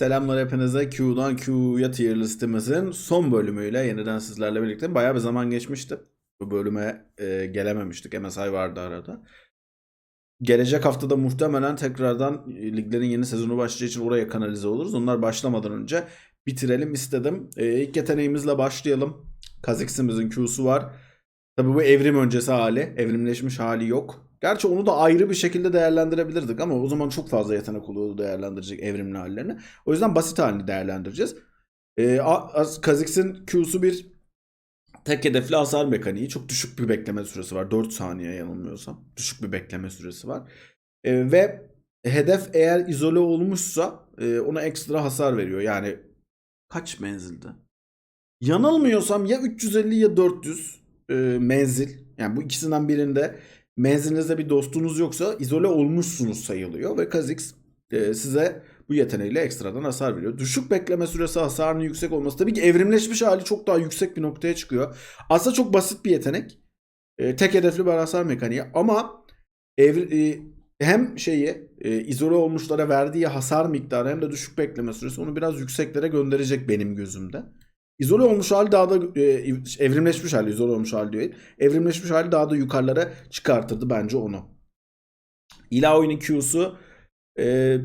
Selamlar hepinize. Q'dan Q'ya tier listemizin son bölümüyle yeniden sizlerle birlikte. Bayağı bir zaman geçmişti. Bu bölüme e, gelememiştik. MSI vardı arada. Gelecek haftada muhtemelen tekrardan e, liglerin yeni sezonu başlayacağı için oraya kanalize oluruz. Onlar başlamadan önce bitirelim istedim. E, ilk yeteneğimizle başlayalım. Kha'Zix'imizin Q'su var. Tabii bu evrim öncesi hali. Evrimleşmiş hali yok. Gerçi onu da ayrı bir şekilde değerlendirebilirdik ama o zaman çok fazla yetenek oluyordu değerlendirecek evrimli hallerini. O yüzden basit halini değerlendireceğiz. Ee, Kha'Zix'in Q'su bir tek hedefli hasar mekaniği. Çok düşük bir bekleme süresi var. 4 saniye yanılmıyorsam. Düşük bir bekleme süresi var. Ee, ve hedef eğer izole olmuşsa e, ona ekstra hasar veriyor. Yani kaç menzilde? Yanılmıyorsam ya 350 ya 400 e, menzil. Yani bu ikisinden birinde menzilinizde bir dostunuz yoksa izole olmuşsunuz sayılıyor ve Kha'Zix e, size bu yeteneğiyle ekstradan hasar veriyor. Düşük bekleme süresi hasarının yüksek olması tabii ki evrimleşmiş hali çok daha yüksek bir noktaya çıkıyor. Aslında çok basit bir yetenek. E, tek hedefli bir hasar mekaniği ama evri, e, hem şeyi e, izole olmuşlara verdiği hasar miktarı hem de düşük bekleme süresi onu biraz yükseklere gönderecek benim gözümde. İzole olmuş hali daha da e, evrimleşmiş hali izole olmuş hali değil. Evrimleşmiş hali daha da yukarılara çıkartırdı bence onu. Ilaoi'nin Q'su e,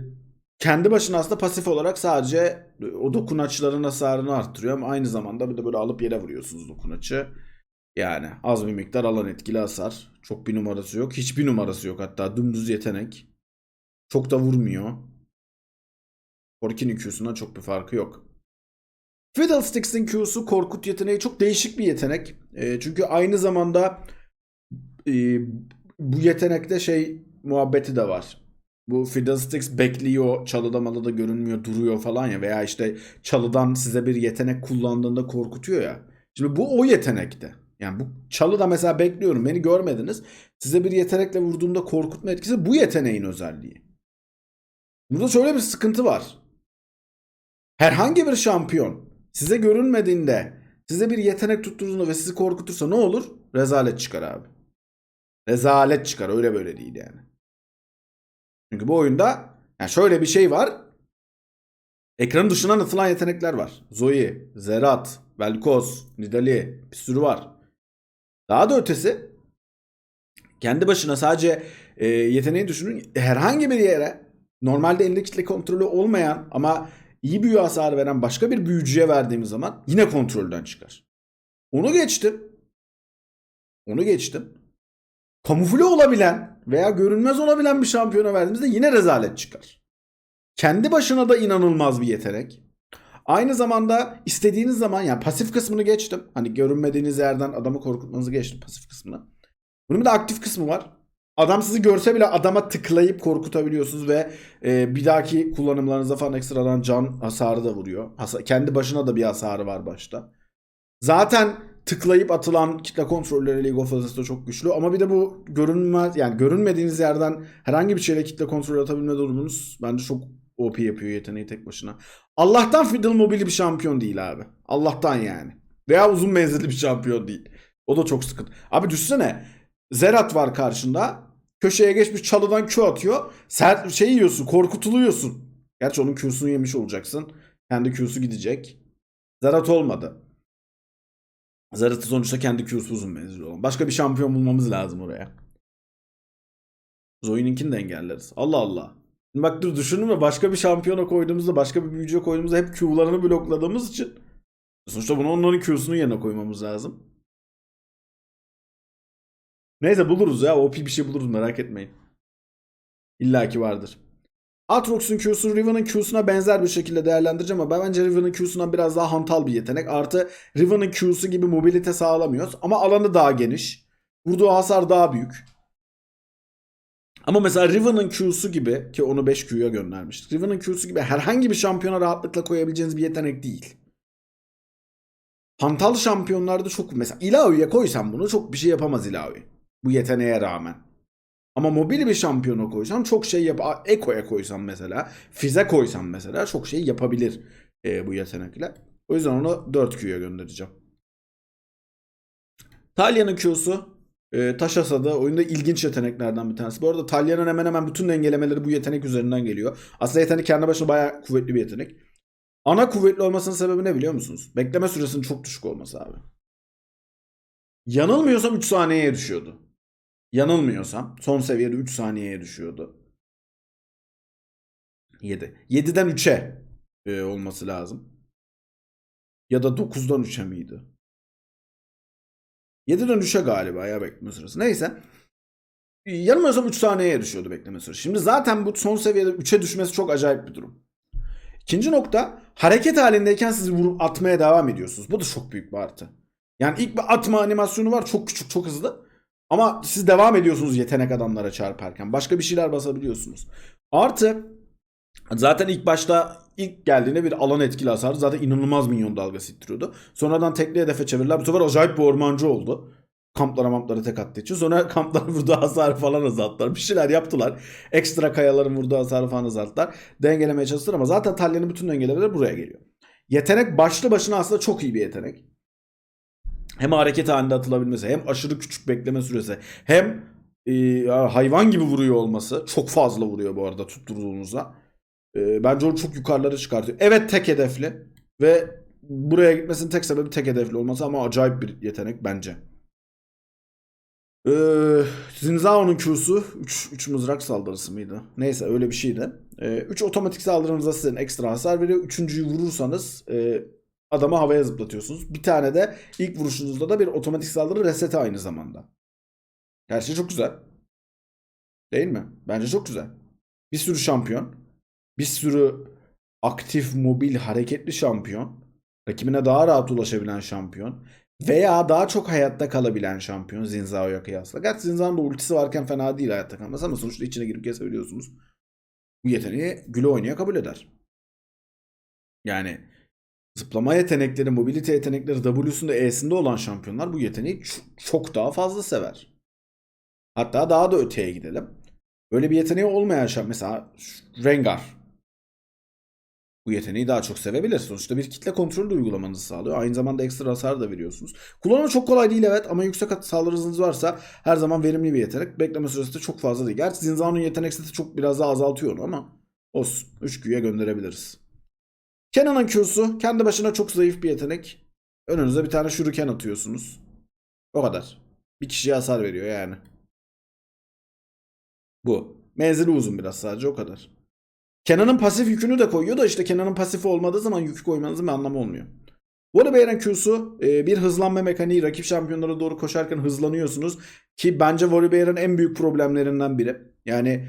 kendi başına aslında pasif olarak sadece o dokunaçların hasarını arttırıyor ama aynı zamanda bir de böyle alıp yere vuruyorsunuz dokunaçı. Yani az bir miktar alan etkili hasar. Çok bir numarası yok. Hiçbir numarası yok hatta dümdüz yetenek. Çok da vurmuyor. Korkin Q'sundan çok bir farkı yok. Fiddlesticks'in Q'su korkut yeteneği çok değişik bir yetenek. E, çünkü aynı zamanda e, bu yetenekte şey muhabbeti de var. Bu Fiddlesticks bekliyor, çalıda malıda görünmüyor, duruyor falan ya veya işte çalıdan size bir yetenek kullandığında korkutuyor ya. Şimdi bu o yetenekte. Yani bu çalıda mesela bekliyorum beni görmediniz. Size bir yetenekle vurduğumda korkutma etkisi bu yeteneğin özelliği. Burada şöyle bir sıkıntı var. Herhangi bir şampiyon size görünmediğinde size bir yetenek tutturduğunda ve sizi korkutursa ne olur? Rezalet çıkar abi. Rezalet çıkar öyle böyle değil yani. Çünkü bu oyunda yani şöyle bir şey var. Ekranın dışından atılan yetenekler var. Zoe, Zerat, Velkoz, Nidali bir sürü var. Daha da ötesi kendi başına sadece e, yeteneği düşünün herhangi bir yere normalde elinde kontrolü olmayan ama iyi büyü hasarı veren başka bir büyücüye verdiğimiz zaman yine kontrolden çıkar. Onu geçtim. Onu geçtim. Kamufle olabilen veya görünmez olabilen bir şampiyona verdiğimizde yine rezalet çıkar. Kendi başına da inanılmaz bir yetenek. Aynı zamanda istediğiniz zaman yani pasif kısmını geçtim. Hani görünmediğiniz yerden adamı korkutmanızı geçtim pasif kısmını. Bunun bir de aktif kısmı var. Adam sizi görse bile adama tıklayıp korkutabiliyorsunuz ve e, bir dahaki kullanımlarınıza falan ekstradan can hasarı da vuruyor. Hasa- kendi başına da bir hasarı var başta. Zaten tıklayıp atılan kitle kontrolleri League of Legends'da çok güçlü ama bir de bu görünmez yani görünmediğiniz yerden herhangi bir şeyle kitle kontrolü atabilme durumunuz bence çok OP yapıyor yeteneği tek başına. Allah'tan Fiddle Mobile bir şampiyon değil abi. Allah'tan yani. Veya uzun menzilli bir şampiyon değil. O da çok sıkıntı. Abi düşünsene Zerat var karşında. Köşeye geçmiş çalıdan Q atıyor. Sen şey yiyorsun, korkutuluyorsun. Gerçi onun Q'sunu yemiş olacaksın. Kendi Q'su gidecek. Zerat olmadı. Zerat'ı sonuçta kendi Q'su uzun menzilli olan. Başka bir şampiyon bulmamız lazım oraya. Zoe'ninkini de engelleriz. Allah Allah. Şimdi bak dur düşünün mü başka bir şampiyona koyduğumuzda başka bir büyücüye koyduğumuzda hep Q'larını blokladığımız için sonuçta bunu onların Q'sunu yerine koymamız lazım. Neyse buluruz ya. OP bir şey buluruz merak etmeyin. İlla ki vardır. Aatrox'un Q'su Riven'ın Q'suna benzer bir şekilde değerlendireceğim ama ben bence Riven'ın Q'sundan biraz daha hantal bir yetenek. Artı Riven'ın Q'su gibi mobilite sağlamıyoruz ama alanı daha geniş. Vurduğu hasar daha büyük. Ama mesela Riven'ın Q'su gibi ki onu 5 Q'ya göndermiştik. Riven'ın Q'su gibi herhangi bir şampiyona rahatlıkla koyabileceğiniz bir yetenek değil. Hantal şampiyonlarda çok mesela Ilaoi'ye koysam bunu çok bir şey yapamaz Ilaoi. Bu yeteneğe rağmen. Ama mobil bir şampiyona koysam çok şey yap. Eko'ya koysam mesela. Fize koysam mesela çok şey yapabilir e, bu yetenekle. O yüzden onu 4 Q'ya göndereceğim. Talya'nın Q'su e, Taşasa'da oyunda ilginç yeteneklerden bir tanesi. Bu arada Talya'nın hemen hemen bütün dengelemeleri bu yetenek üzerinden geliyor. Aslında yetenek kendi başına bayağı kuvvetli bir yetenek. Ana kuvvetli olmasının sebebi ne biliyor musunuz? Bekleme süresinin çok düşük olması abi. Yanılmıyorsam 3 saniyeye düşüyordu. Yanılmıyorsam son seviyede 3 saniyeye düşüyordu. 7. 7'den 3'e e, olması lazım. Ya da 9'dan 3'e miydi? 7'den 3'e galiba ya bekleme süresi. Neyse. Yanılmıyorsam 3 saniyeye düşüyordu bekleme süresi. Şimdi zaten bu son seviyede 3'e düşmesi çok acayip bir durum. İkinci nokta hareket halindeyken siz vurup atmaya devam ediyorsunuz. Bu da çok büyük bir artı. Yani ilk bir atma animasyonu var çok küçük çok hızlı. Ama siz devam ediyorsunuz yetenek adamlara çarparken. Başka bir şeyler basabiliyorsunuz. Artı zaten ilk başta ilk geldiğinde bir alan etkili hasar zaten inanılmaz minyon dalgası ittiriyordu. Sonradan tekli hedefe çevirdiler. Bu sefer acayip bir ormancı oldu. Kamplara mamplara tek attığı için. Sonra kampların vurduğu hasarı falan azalttılar. Bir şeyler yaptılar. Ekstra kayaların vurduğu hasarı falan azalttılar. Dengelemeye çalıştılar ama zaten Talyan'ın bütün dengeleri buraya geliyor. Yetenek başlı başına aslında çok iyi bir yetenek. Hem hareket halinde atılabilmesi, hem aşırı küçük bekleme süresi, hem e, hayvan gibi vuruyor olması. Çok fazla vuruyor bu arada tutturduğunuzda. E, bence onu çok yukarılara çıkartıyor. Evet tek hedefli ve buraya gitmesinin tek sebebi tek hedefli olması ama acayip bir yetenek bence. Ee, Zinzao'nun Q'su 3, 3 mızrak saldırısı mıydı? Neyse öyle bir şeydi. 3 otomatik saldırınızda sizin ekstra hasar veriyor. Üçüncüyü vurursanız e, adamı havaya zıplatıyorsunuz. Bir tane de ilk vuruşunuzda da bir otomatik saldırı reseti aynı zamanda. Her şey çok güzel. Değil mi? Bence çok güzel. Bir sürü şampiyon. Bir sürü aktif, mobil, hareketli şampiyon. Rakibine daha rahat ulaşabilen şampiyon. Veya daha çok hayatta kalabilen şampiyon Zinzao'ya kıyasla. Gerçi Zinzao'nun da ultisi varken fena değil hayatta kalması ama sonuçta içine girip kesebiliyorsunuz. Bu yeteneği güle oynaya kabul eder. Yani zıplama yetenekleri, mobilite yetenekleri W'sünde E'sinde olan şampiyonlar bu yeteneği çok daha fazla sever. Hatta daha da öteye gidelim. Böyle bir yeteneği olmayan şampiyon mesela Rengar bu yeteneği daha çok sevebilir. Sonuçta bir kitle kontrolü uygulamanızı sağlıyor. Aynı zamanda ekstra hasar da veriyorsunuz. Kullanımı çok kolay değil evet ama yüksek saldırı hızınız varsa her zaman verimli bir yetenek. Bekleme süresi de çok fazla değil. Gerçi Zinza'nın yetenek seti çok biraz daha azaltıyor onu ama olsun. 3 Q'ya gönderebiliriz. Kenan'ın Q'su kendi başına çok zayıf bir yetenek. Önünüze bir tane şuruken atıyorsunuz. O kadar. Bir kişiye hasar veriyor yani. Bu. Menzili uzun biraz sadece o kadar. Kenan'ın pasif yükünü de koyuyor da işte Kenan'ın pasifi olmadığı zaman yük koymanızın bir anlamı olmuyor. Volibear'ın Q'su e, bir hızlanma mekaniği. Rakip şampiyonlara doğru koşarken hızlanıyorsunuz. Ki bence Volibear'ın en büyük problemlerinden biri. Yani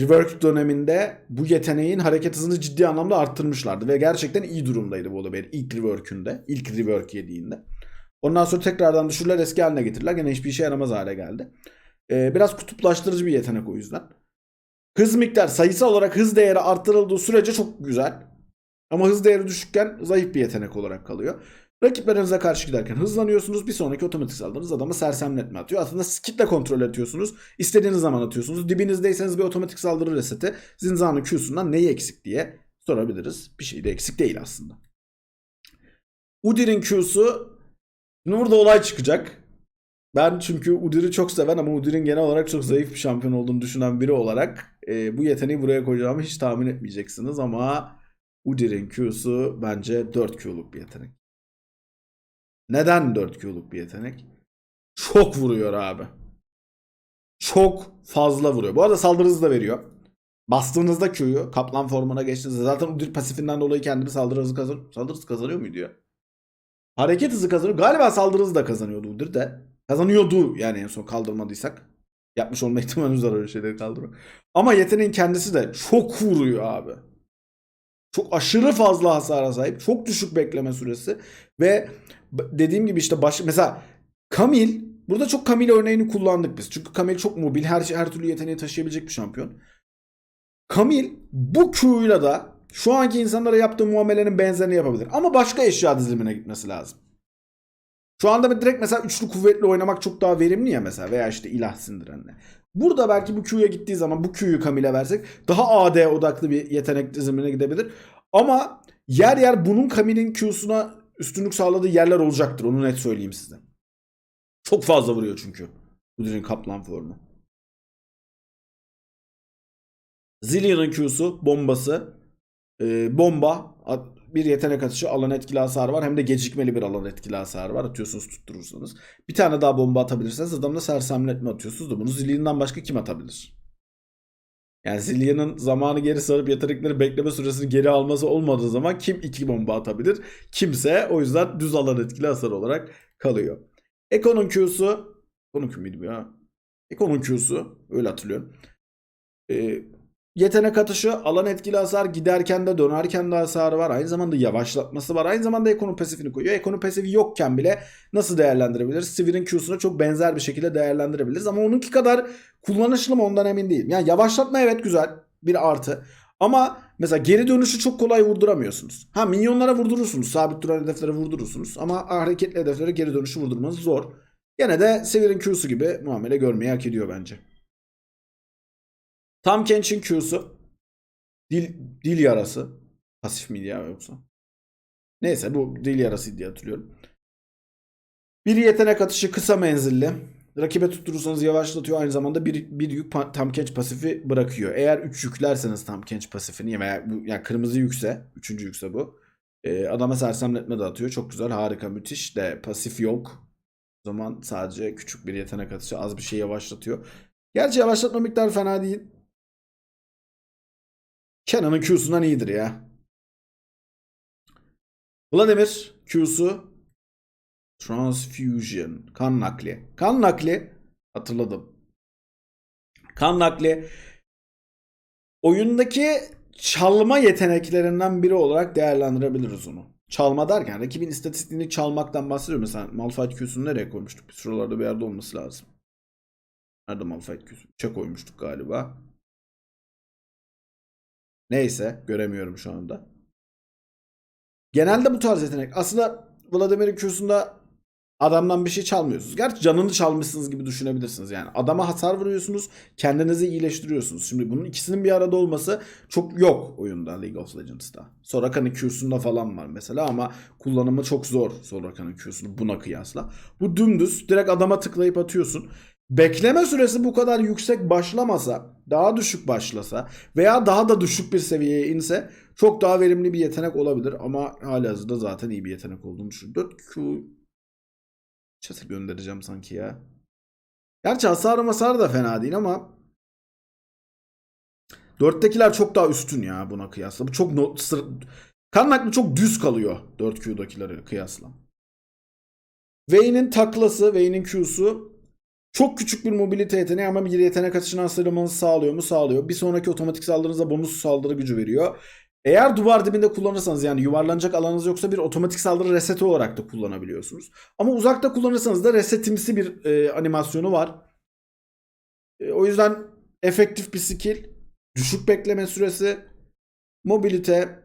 rework döneminde bu yeteneğin hareket hızını ciddi anlamda arttırmışlardı. Ve gerçekten iyi durumdaydı Volibear ilk rework'ünde. ilk rework yediğinde. Ondan sonra tekrardan düşürler eski haline getirdiler. Gene hiçbir işe yaramaz hale geldi. E, biraz kutuplaştırıcı bir yetenek o yüzden. Hız miktar sayısal olarak hız değeri arttırıldığı sürece çok güzel. Ama hız değeri düşükken zayıf bir yetenek olarak kalıyor. Rakiplerinize karşı giderken hızlanıyorsunuz. Bir sonraki otomatik saldırınız adamı sersemletme atıyor. Aslında kitle kontrol atıyorsunuz. İstediğiniz zaman atıyorsunuz. Dibinizdeyseniz bir otomatik saldırı reseti. Zinzanın Q'sundan neyi eksik diye sorabiliriz. Bir şey de eksik değil aslında. Udir'in Q'su burada olay çıkacak. Ben çünkü Udir'i çok seven ama Udir'in genel olarak çok zayıf bir şampiyon olduğunu düşünen biri olarak e, bu yeteneği buraya koyacağımı hiç tahmin etmeyeceksiniz ama Udir'in Q'su bence 4 Q'luk bir yetenek. Neden 4 Q'luk bir yetenek? Çok vuruyor abi. Çok fazla vuruyor. Bu arada saldırı hızı da veriyor. Bastığınızda Q'yu kaplan formuna geçtiğinizde zaten Udir pasifinden dolayı kendini saldırı hızı, kazan saldırı hızı kazanıyor muydu ya? Hareket hızı kazanıyor. Galiba saldırı hızı da kazanıyordu Udir de. Kazanıyordu yani en son kaldırmadıysak. Yapmış olma ihtimalimiz var öyle şeyleri kaldırmak. Ama yeteneğin kendisi de çok vuruyor abi. Çok aşırı fazla hasara sahip. Çok düşük bekleme süresi. Ve dediğim gibi işte baş, mesela Kamil burada çok Kamil örneğini kullandık biz. Çünkü Kamil çok mobil. Her şey, her türlü yeteneği taşıyabilecek bir şampiyon. Kamil bu Q'yla da şu anki insanlara yaptığı muamelenin benzerini yapabilir. Ama başka eşya dizilimine gitmesi lazım. Şu anda direkt mesela üçlü kuvvetli oynamak çok daha verimli ya mesela veya işte ilah sindirenle. Burada belki bu Q'ya gittiği zaman bu Q'yu Kamil'e versek daha AD odaklı bir yetenek dizimine gidebilir. Ama yer yer bunun Kamil'in Q'suna üstünlük sağladığı yerler olacaktır. Onu net söyleyeyim size. Çok fazla vuruyor çünkü. Bu dizinin kaplan formu. Zillion'ın Q'su bombası Ee, bomba bir yetenek atışı alan etkili hasar var. Hem de gecikmeli bir alan etkili hasar var. Atıyorsunuz tutturursanız. Bir tane daha bomba atabilirseniz adamla sersemletme atıyorsunuz da bunu Zillion'dan başka kim atabilir? Yani Zillion'ın zamanı geri sarıp yetenekleri bekleme süresini geri alması olmadığı zaman kim iki bomba atabilir? Kimse o yüzden düz alan etkili hasar olarak kalıyor. Eko'nun Q'su Eko'nun Q? Eko'nun Q'su öyle hatırlıyorum. Ee, yetenek atışı alan etkili hasar giderken de dönerken de hasarı var. Aynı zamanda yavaşlatması var. Aynı zamanda Eko'nun pasifini koyuyor. Eko'nun pasifi yokken bile nasıl değerlendirebiliriz? Sivir'in Q'suna çok benzer bir şekilde değerlendirebiliriz. Ama onunki kadar kullanışlı mı ondan emin değilim. Yani yavaşlatma evet güzel bir artı. Ama mesela geri dönüşü çok kolay vurduramıyorsunuz. Ha minyonlara vurdurursunuz. Sabit duran hedeflere vurdurursunuz. Ama hareketli hedeflere geri dönüşü vurdurmanız zor. Gene de Sevir'in Q'su gibi muamele görmeyi hak ediyor bence. Tam Kench'in Q'su. Dil, dil yarası. Pasif miydi ya yoksa? Neyse bu dil yarası diye hatırlıyorum. Bir yetenek atışı kısa menzilli. Rakibe tutturursanız yavaşlatıyor. Aynı zamanda bir, bir yük tam kenç pasifi bırakıyor. Eğer 3 yüklerseniz tam kenç pasifini veya yani kırmızı yükse, üçüncü yükse bu. E, adama sersemletme de atıyor. Çok güzel, harika, müthiş de pasif yok. O zaman sadece küçük bir yetenek atışı az bir şey yavaşlatıyor. Gerçi yavaşlatma miktarı fena değil. Kenan'ın Q'sundan iyidir ya. Vladimir Q'su Transfusion. Kan nakli. Kan nakli. Hatırladım. Kan nakli. Oyundaki çalma yeteneklerinden biri olarak değerlendirebiliriz onu. Çalma derken rakibin istatistiğini çalmaktan bahsediyorum. Mesela Malphite Q'sunu nereye koymuştuk? Bir şuralarda bir yerde olması lazım. Nerede Malphite Q'su? Çek koymuştuk galiba. Neyse göremiyorum şu anda. Genelde bu tarz yetenek. Aslında Vladimir'in Q'sunda adamdan bir şey çalmıyorsunuz. Gerçi canını çalmışsınız gibi düşünebilirsiniz. Yani adama hasar vuruyorsunuz, kendinizi iyileştiriyorsunuz. Şimdi bunun ikisinin bir arada olması çok yok oyunda League of Legends'ta. Soraka'nın Q'sunda falan var mesela ama kullanımı çok zor Soraka'nın Q'sunu buna kıyasla. Bu dümdüz direkt adama tıklayıp atıyorsun. Bekleme süresi bu kadar yüksek başlamasa, daha düşük başlasa veya daha da düşük bir seviyeye inse çok daha verimli bir yetenek olabilir ama halihazırda zaten iyi bir yetenek olduğunu düşünüyorum. 4Q Çatı göndereceğim sanki ya. Gerçi hasarı masarı da fena değil ama 4'tekiler çok daha üstün ya buna kıyasla. Bu çok no, sır, kan çok düz kalıyor 4Q'dakilere kıyasla. Vayne'in taklası, Vayne'in Q'su çok küçük bir mobilite yeteneği ama bir yetenek atışından sıyrılmanızı sağlıyor mu? Sağlıyor. Bir sonraki otomatik saldırınıza bonus saldırı gücü veriyor. Eğer duvar dibinde kullanırsanız yani yuvarlanacak alanınız yoksa bir otomatik saldırı reseti olarak da kullanabiliyorsunuz. Ama uzakta kullanırsanız da resetimsi bir e, animasyonu var. E, o yüzden efektif bir skill, düşük bekleme süresi, mobilite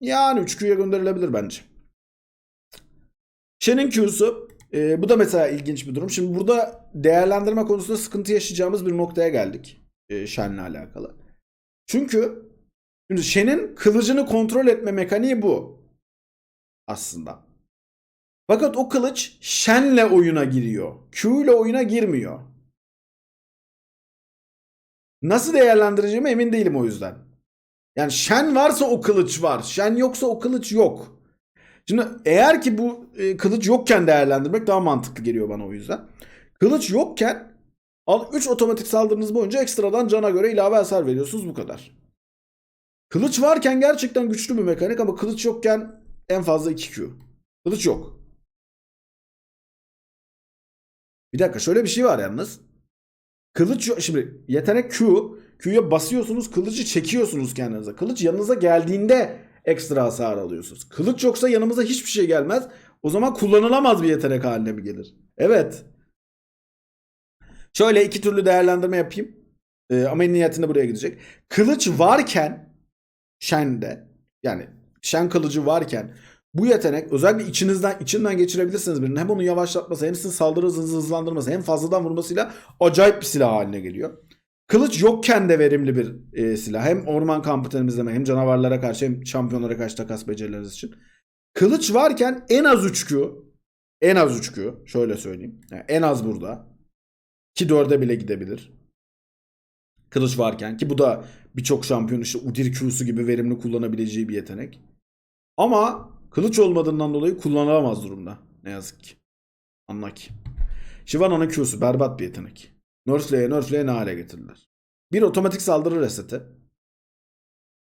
yani 3Q'ya gönderilebilir bence. Shen'in Q'su e, bu da mesela ilginç bir durum. Şimdi burada değerlendirme konusunda sıkıntı yaşayacağımız bir noktaya geldik. E, Shen'le alakalı. Çünkü şimdi Shen'in kılıcını kontrol etme mekaniği bu. Aslında. Fakat o kılıç Shen'le oyuna giriyor. Q ile oyuna girmiyor. Nasıl değerlendireceğime emin değilim o yüzden. Yani Shen varsa o kılıç var. Shen yoksa o kılıç yok. Şimdi eğer ki bu e, kılıç yokken değerlendirmek daha mantıklı geliyor bana o yüzden. Kılıç yokken al 3 otomatik saldırınız boyunca ekstradan cana göre ilave hasar veriyorsunuz bu kadar. Kılıç varken gerçekten güçlü bir mekanik ama kılıç yokken en fazla 2Q. Kılıç yok. Bir dakika şöyle bir şey var yalnız. Kılıç yok. Şimdi yetenek Q. Q'ya basıyorsunuz kılıcı çekiyorsunuz kendinize. Kılıç yanınıza geldiğinde ekstra hasar alıyorsunuz. Kılıç yoksa yanımıza hiçbir şey gelmez. O zaman kullanılamaz bir yetenek haline mi gelir? Evet. Şöyle iki türlü değerlendirme yapayım. Ee, ama niyetinde buraya gidecek. Kılıç varken Shen'de yani Shen kılıcı varken bu yetenek özellikle içinizden içinden geçirebilirsiniz birini. Hem onu yavaşlatması hem sizin saldırı hızınızı hızlandırması hem fazladan vurmasıyla acayip bir silah haline geliyor. Kılıç yokken de verimli bir e, silah. Hem orman kampı temizleme hem canavarlara karşı hem şampiyonlara karşı takas becerileriniz için. Kılıç varken en az 3Q en az 3Q şöyle söyleyeyim. Yani en az burada. Ki 4'e bile gidebilir. Kılıç varken ki bu da birçok şampiyon işte Udyr Q'su gibi verimli kullanabileceği bir yetenek. Ama kılıç olmadığından dolayı kullanılamaz durumda. Ne yazık ki. Anla ki. Shyvana'nın Q'su berbat bir yetenek. Nerfleye nerfleye ne hale getirdiler. Bir otomatik saldırı reseti.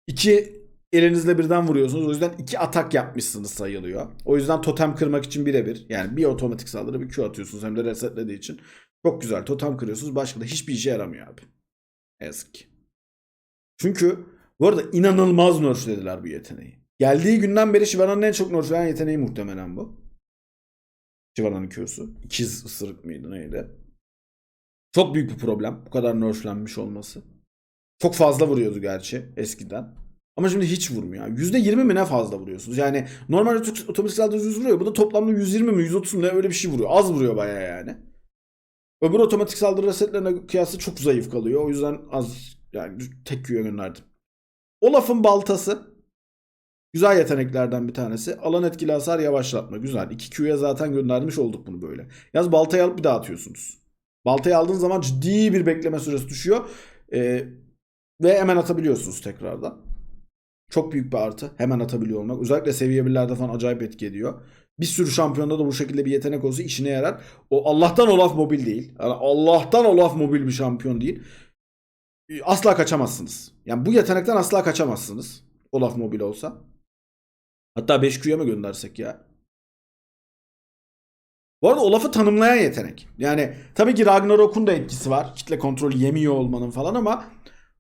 İki elinizle birden vuruyorsunuz. O yüzden iki atak yapmışsınız sayılıyor. O yüzden totem kırmak için birebir. Yani bir otomatik saldırı bir Q atıyorsunuz hem de resetlediği için. Çok güzel totem kırıyorsunuz. Başka da hiçbir işe yaramıyor abi. Yazık ki. Çünkü bu arada inanılmaz nerflediler bu yeteneği. Geldiği günden beri Shyvana'nın en çok nerflenen yeteneği muhtemelen bu. Shyvana'nın Q'su. İkiz ısırık mıydı neydi? Çok büyük bir problem. Bu kadar nerflenmiş olması. Çok fazla vuruyordu gerçi eskiden. Ama şimdi hiç vurmuyor. %20 mi ne fazla vuruyorsunuz? Yani normal oto- otomatik saldırı 100 vuruyor. Bu da toplamda 120 mi 130 mu ne öyle bir şey vuruyor. Az vuruyor bayağı yani. Öbür otomatik saldırı resetlerine kıyasla çok zayıf kalıyor. O yüzden az yani tek Q'ya gönderdim. Olaf'ın baltası. Güzel yeteneklerden bir tanesi. Alan etkili hasar yavaşlatma. Güzel. 2 Q'ya zaten göndermiş olduk bunu böyle. Yalnız baltayı alıp bir daha atıyorsunuz. Baltayı aldığınız zaman ciddi bir bekleme süresi düşüyor. Ee, ve hemen atabiliyorsunuz tekrardan. Çok büyük bir artı. Hemen atabiliyor olmak. Özellikle seviye birlerde falan acayip etki ediyor. Bir sürü şampiyonda da bu şekilde bir yetenek olsa işine yarar. O Allah'tan Olaf mobil değil. Yani Allah'tan Olaf mobil bir şampiyon değil. Ee, Asla kaçamazsınız. Yani bu yetenekten asla kaçamazsınız. Olaf mobil olsa. Hatta 5Q'ya mı göndersek ya? Bu arada Olaf'ı tanımlayan yetenek. Yani tabii ki Ragnarok'un da etkisi var. Kitle kontrolü yemiyor olmanın falan ama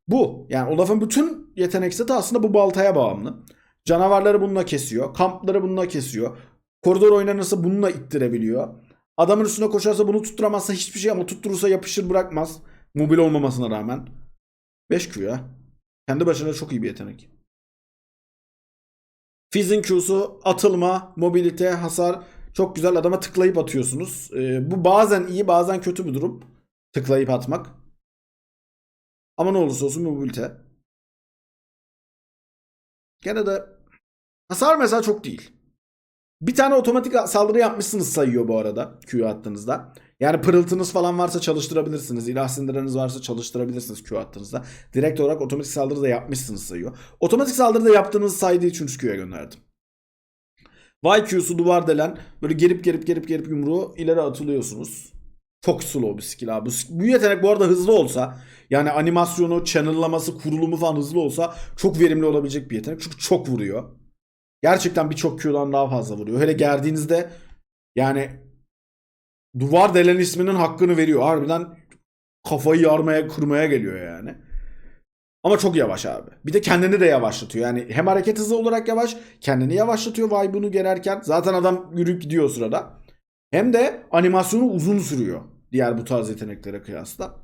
bu. Yani Olaf'ın bütün yetenek seti aslında bu baltaya bağımlı. Canavarları bununla kesiyor. Kampları bununla kesiyor. Koridor oynanırsa bununla ittirebiliyor. Adamın üstüne koşarsa bunu tutturamazsa hiçbir şey ama tutturursa yapışır bırakmaz. Mobil olmamasına rağmen. 5Q ya. Kendi başına çok iyi bir yetenek. Fizz'in Q'su atılma, mobilite, hasar çok güzel adama tıklayıp atıyorsunuz. Ee, bu bazen iyi bazen kötü bir durum. Tıklayıp atmak. Ama ne olursa olsun mobilite. Gene de hasar mesela çok değil. Bir tane otomatik saldırı yapmışsınız sayıyor bu arada Q attığınızda. Yani pırıltınız falan varsa çalıştırabilirsiniz. İlah sindireniz varsa çalıştırabilirsiniz Q attığınızda. Direkt olarak otomatik saldırı da yapmışsınız sayıyor. Otomatik saldırı da yaptığınızı saydığı için 3 Q'ya gönderdim. Y Q'su duvar delen böyle gerip gerip gerip gerip yumruğu ileri atılıyorsunuz. Çok slow bir skill abi. Bu yetenek bu arada hızlı olsa yani animasyonu, channel'laması, kurulumu falan hızlı olsa çok verimli olabilecek bir yetenek. Çünkü çok vuruyor. Gerçekten birçok Q'dan daha fazla vuruyor. Hele gerdiğinizde yani duvar delen isminin hakkını veriyor. Harbiden kafayı yarmaya, kırmaya geliyor yani. Ama çok yavaş abi. Bir de kendini de yavaşlatıyor. Yani hem hareket hızı olarak yavaş, kendini yavaşlatıyor vibe'ını gererken. Zaten adam yürüyüp gidiyor o sırada. Hem de animasyonu uzun sürüyor. Diğer bu tarz yeteneklere kıyasla.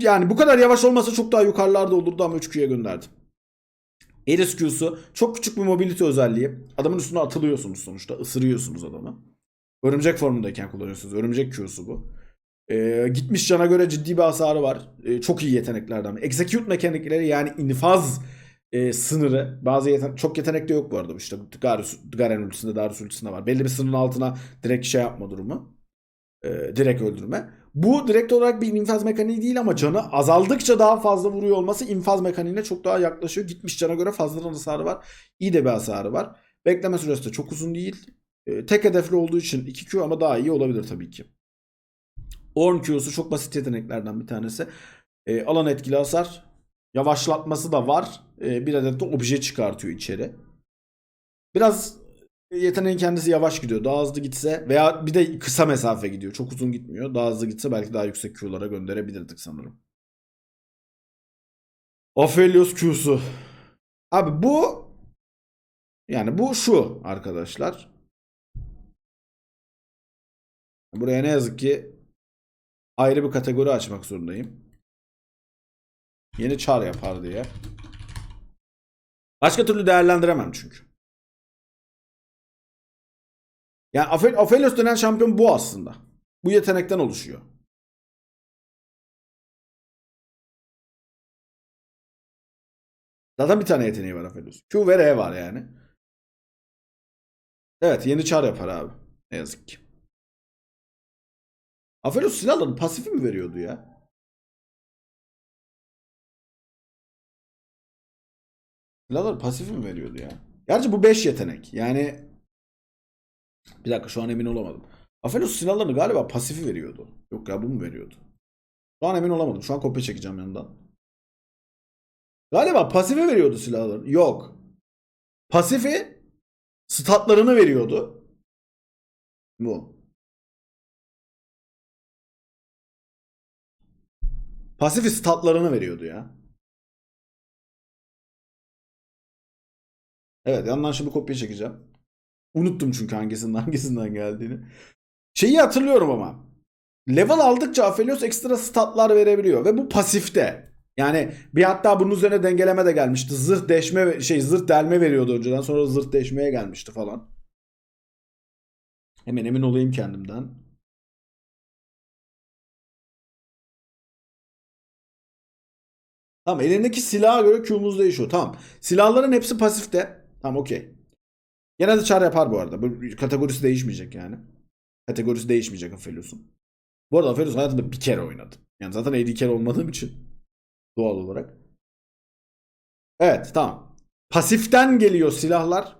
Yani bu kadar yavaş olmasa çok daha yukarılarda olurdu ama 3Q'ya gönderdim. Eris Q'su çok küçük bir mobility özelliği. Adamın üstüne atılıyorsunuz sonuçta. ısırıyorsunuz adamı. Örümcek formundayken kullanıyorsunuz. Örümcek Q'su bu. Ee, gitmiş cana göre ciddi bir hasarı var. Ee, çok iyi yeteneklerden. Execute mekanikleri yani infaz e, sınırı. Bazı yeten çok yetenek de yok bu arada. İşte Darius, Garen ultisinde, Darius ultisinde var. Belli bir sınırın altına direkt şey yapma durumu. Ee, direkt öldürme. Bu direkt olarak bir infaz mekaniği değil ama canı azaldıkça daha fazla vuruyor olması infaz mekaniğine çok daha yaklaşıyor. Gitmiş cana göre fazladan hasarı var. İyi de bir hasarı var. Bekleme süresi de çok uzun değil. Ee, tek hedefli olduğu için 2Q ama daha iyi olabilir tabii ki. Orn Q'su çok basit yeteneklerden bir tanesi. Ee, alan etkili hasar. Yavaşlatması da var. Ee, bir adet de obje çıkartıyor içeri. Biraz yeteneğin kendisi yavaş gidiyor. Daha hızlı gitse veya bir de kısa mesafe gidiyor. Çok uzun gitmiyor. Daha hızlı gitse belki daha yüksek Q'lara gönderebilirdik sanırım. Aphelios Q'su. Abi bu yani bu şu arkadaşlar. Buraya ne yazık ki ayrı bir kategori açmak zorundayım. Yeni çar yapar diye. Başka türlü değerlendiremem çünkü. Yani Aphel- Aphelios denen şampiyon bu aslında. Bu yetenekten oluşuyor. Zaten bir tane yeteneği var Aphelios. Q ve R var yani. Evet yeni çar yapar abi. Ne yazık ki. Afelos silahların pasifi mi veriyordu ya? Silahların pasifi mi veriyordu ya? Gerçi bu 5 yetenek. Yani bir dakika şu an emin olamadım. Afelos silahlarını galiba pasifi veriyordu. Yok ya bu mu veriyordu? Şu an emin olamadım. Şu an kopya çekeceğim yanından. Galiba pasifi veriyordu silahların. Yok. Pasifi statlarını veriyordu. Bu. Pasifi statlarını veriyordu ya. Evet yandan şimdi kopya çekeceğim. Unuttum çünkü hangisinden hangisinden geldiğini. Şeyi hatırlıyorum ama. Level aldıkça Aphelios ekstra statlar verebiliyor ve bu pasifte. Yani bir hatta bunun üzerine dengeleme de gelmişti. Zırh deşme şey zırh delme veriyordu önceden sonra zırh deşmeye gelmişti falan. Hemen emin olayım kendimden. Tamam elindeki silaha göre Q'muz değişiyor. Tamam. Silahların hepsi pasifte. Tamam okey. Gene de çar yapar bu arada. Bu kategorisi değişmeyecek yani. Kategorisi değişmeyecek Aphelios'un. Bu arada Aphelios hayatımda bir kere oynadım. Yani zaten AD kere olmadığım için. Doğal olarak. Evet tamam. Pasiften geliyor silahlar.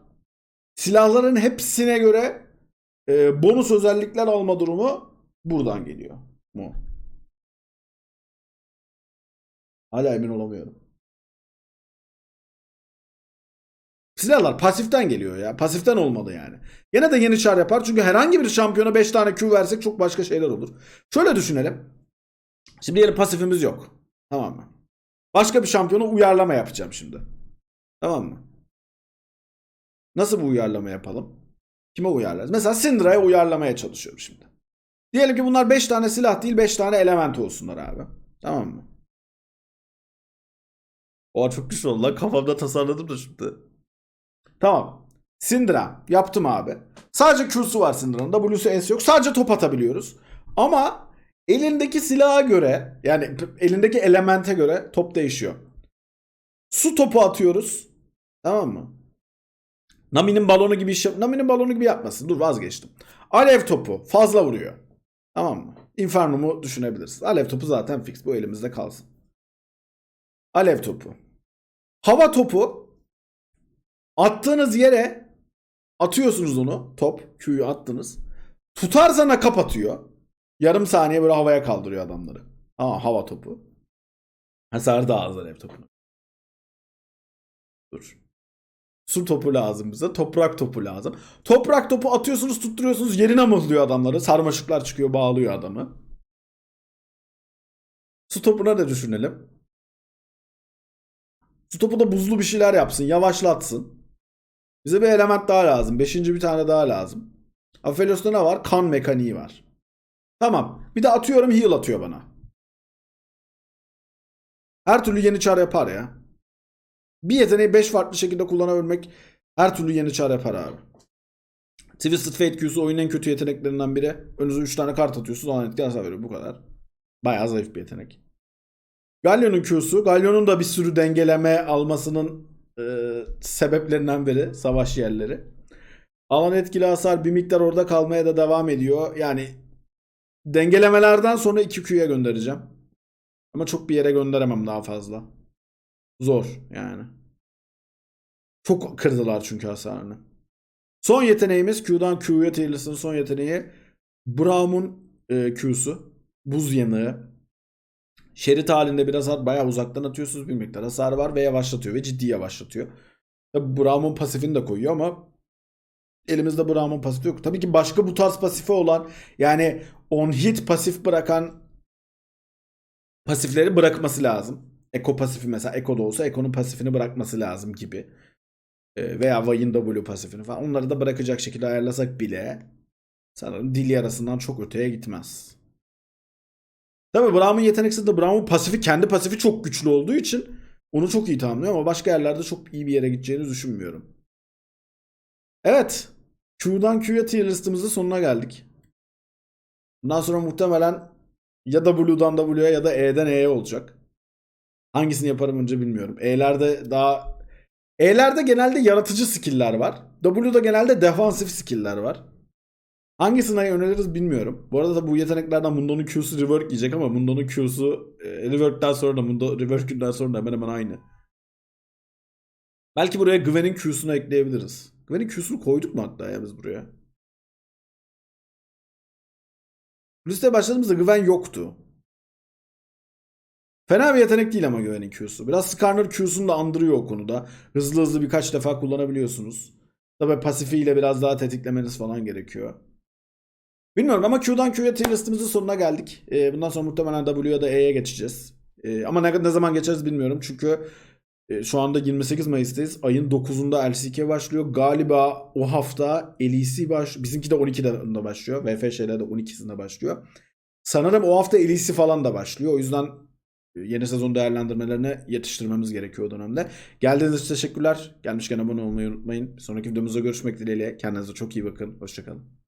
Silahların hepsine göre e, bonus özellikler alma durumu buradan geliyor. Mu. Hala emin olamıyorum. Silahlar pasiften geliyor ya. Pasiften olmalı yani. Yine de yeni çar yapar. Çünkü herhangi bir şampiyona 5 tane Q versek çok başka şeyler olur. Şöyle düşünelim. Şimdi diyelim pasifimiz yok. Tamam mı? Başka bir şampiyona uyarlama yapacağım şimdi. Tamam mı? Nasıl bir uyarlama yapalım? Kime uyarlarız? Mesela Syndra'ya uyarlamaya çalışıyorum şimdi. Diyelim ki bunlar 5 tane silah değil 5 tane element olsunlar abi. Tamam mı? O çok güzel oldu lan. Kafamda tasarladım da şimdi. Tamam. Syndra yaptım abi. Sadece Q'su var Syndra'nın. W'su S yok. Sadece top atabiliyoruz. Ama elindeki silaha göre yani elindeki elemente göre top değişiyor. Su topu atıyoruz. Tamam mı? Nami'nin balonu gibi iş yap- Nami'nin balonu gibi yapmasın. Dur vazgeçtim. Alev topu fazla vuruyor. Tamam mı? Inferno'mu düşünebiliriz. Alev topu zaten fix. Bu elimizde kalsın. Alev topu. Hava topu attığınız yere atıyorsunuz onu. Top. Q'yu attınız. Tutarsa nakap atıyor. Yarım saniye böyle havaya kaldırıyor adamları. Aa hava topu. Hasar da az alev topunu. Dur. Su topu lazım bize. Toprak topu lazım. Toprak topu atıyorsunuz tutturuyorsunuz yerine mıhlıyor adamları. Sarmaşıklar çıkıyor bağlıyor adamı. Su topuna da düşünelim. Su topu da buzlu bir şeyler yapsın. Yavaşlatsın. Bize bir element daha lazım. Beşinci bir tane daha lazım. Aphelios'ta ne var? Kan mekaniği var. Tamam. Bir de atıyorum heal atıyor bana. Her türlü yeni çar yapar ya. Bir yeteneği 5 farklı şekilde kullanabilmek her türlü yeni çar yapar abi. Twisted Fate Q'su oyunun en kötü yeteneklerinden biri. Önünüze 3 tane kart atıyorsunuz. Alan etki hasar veriyor. Bu kadar. Bayağı zayıf bir yetenek. Galyon'un Q'su. Galyon'un da bir sürü dengeleme almasının e, sebeplerinden biri. Savaş yerleri. Alan etkili hasar bir miktar orada kalmaya da devam ediyor. Yani dengelemelerden sonra 2 Q'ya göndereceğim. Ama çok bir yere gönderemem daha fazla. Zor yani. Çok kırdılar çünkü hasarını. Son yeteneğimiz Q'dan Q'ya listinin son yeteneği Braum'un e, Q'su. Buz yanığı. Şerit halinde biraz hasar bayağı uzaktan atıyorsunuz bir miktar hasar var ve yavaşlatıyor ve ciddi yavaşlatıyor. Tabi Braum'un pasifini de koyuyor ama elimizde Braum'un pasifi yok. Tabii ki başka bu tarz pasifi olan yani on hit pasif bırakan pasifleri bırakması lazım. Eko pasifi mesela Eko da olsa Eko'nun pasifini bırakması lazım gibi. Ee, veya Vay'ın W pasifini falan. Onları da bırakacak şekilde ayarlasak bile sanırım dil yarasından çok öteye gitmez. Tabii Braum'un yeteneksiz de Braum'un pasifi kendi pasifi çok güçlü olduğu için onu çok iyi tamamlıyor ama başka yerlerde çok iyi bir yere gideceğini düşünmüyorum. Evet. Q'dan Q'ya tier listimizin sonuna geldik. Bundan sonra muhtemelen ya W'dan W'ya ya da E'den E'ye olacak. Hangisini yaparım önce bilmiyorum. E'lerde daha E'lerde genelde yaratıcı skill'ler var. W'da genelde defansif skill'ler var. Hangisine yöneliriz bilmiyorum. Bu arada da bu yeteneklerden Mundo'nun Q'su rework yiyecek ama Mundo'nun Q'su e, rework'ten sonra da Mundo rework'ünden sonra da hemen hemen aynı. Belki buraya Gwen'in Q'sunu ekleyebiliriz. Gwen'in Q'sunu koyduk mu hatta ya biz buraya? Listeye başladığımızda Gwen yoktu. Fena bir yetenek değil ama Gwen'in Q'su. Biraz Skarner Q'sunu da andırıyor o konuda. Hızlı hızlı birkaç defa kullanabiliyorsunuz. Tabi pasifiyle biraz daha tetiklemeniz falan gerekiyor. Bilmiyorum ama Q'dan Q'ya tier listimizin sonuna geldik. Ee, bundan sonra muhtemelen W ya da E'ye geçeceğiz. Ee, ama ne, ne zaman geçeriz bilmiyorum. Çünkü e, şu anda 28 Mayıs'tayız. Ayın 9'unda LCK başlıyor. Galiba o hafta LEC başlıyor. Bizimki de 12'de başlıyor. VFŞ'de de 12'sinde başlıyor. Sanırım o hafta LEC falan da başlıyor. O yüzden e, yeni sezon değerlendirmelerini yetiştirmemiz gerekiyor o dönemde. Geldiğiniz için teşekkürler. Gelmişken abone olmayı unutmayın. Bir sonraki videomuzda görüşmek dileğiyle. Kendinize çok iyi bakın. Hoşçakalın.